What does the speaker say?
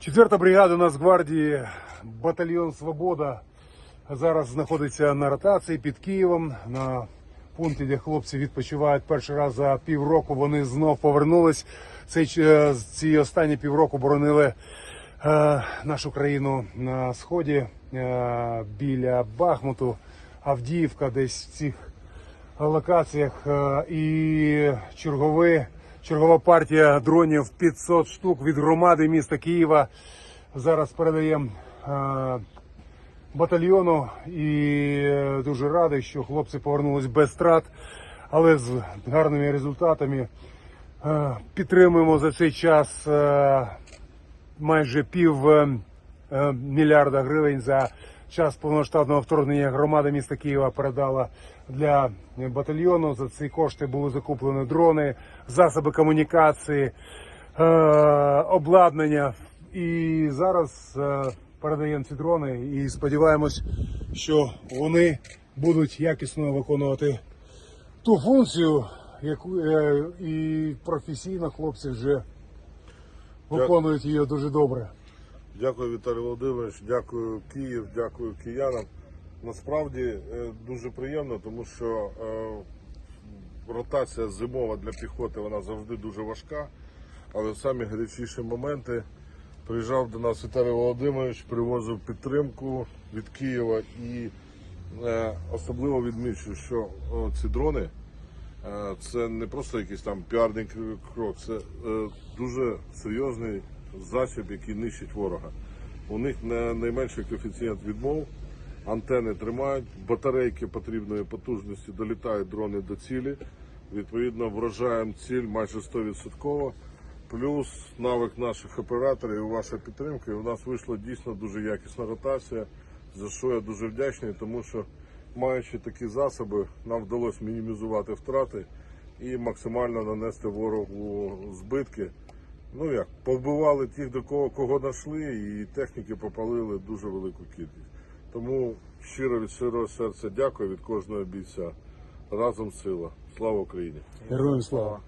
Четверта бригада Нацгвардії, батальйон Свобода зараз знаходиться на ротації під Києвом на пункті, де хлопці відпочивають перший раз за півроку. Вони знов повернулись. Цей ці останні півроку боронили е, нашу країну на сході е, біля Бахмуту, Авдіївка, десь в цих локаціях. Е, і чергові, чергова партія дронів 500 штук від громади міста Києва. Зараз передаємо е, батальйону і е, дуже радий, що хлопці повернулись без страт, але з гарними результатами. Е, Підтримуємо за цей час майже пів мільярда гривень за час повноштабного вторгнення громада міста Києва передала для батальйону. За ці кошти були закуплені дрони, засоби комунікації, е, обладнання. І зараз е, передаємо ці дрони і сподіваємось, що вони будуть якісно виконувати ту функцію, яку е, і професійно хлопці вже виконують її дуже добре. Дякую, Віталій Володимирович, дякую Київ, дякую киянам. Насправді е, дуже приємно, тому що е, ротація зимова для піхоти вона завжди дуже важка. Але в самі гарячіші моменти приїжджав до нас Віталій Володимирович, привозив підтримку від Києва і е, особливо відмічу, що ці дрони Це не просто якийсь там піарний крок, це дуже серйозний засіб, який нищить ворога. У них не найменший коефіцієнт відмов, антени тримають, батарейки потрібної потужності долітають дрони до цілі. Відповідно, вражаємо ціль майже 100%. Плюс навик наших операторів і ваша підтримка. І у нас вийшла дійсно дуже якісна ротація, за що я дуже вдячний, тому що маючи такі засоби, нам вдалося мінімізувати втрати і максимально нанести ворогу збитки. Ну як, повбивали тих, до кого кого знайшли, і техніки попалили дуже велику кількість. Тому щиро від щирого серця дякую від кожного бійця. Разом сила. Слава Україні! Героям слава!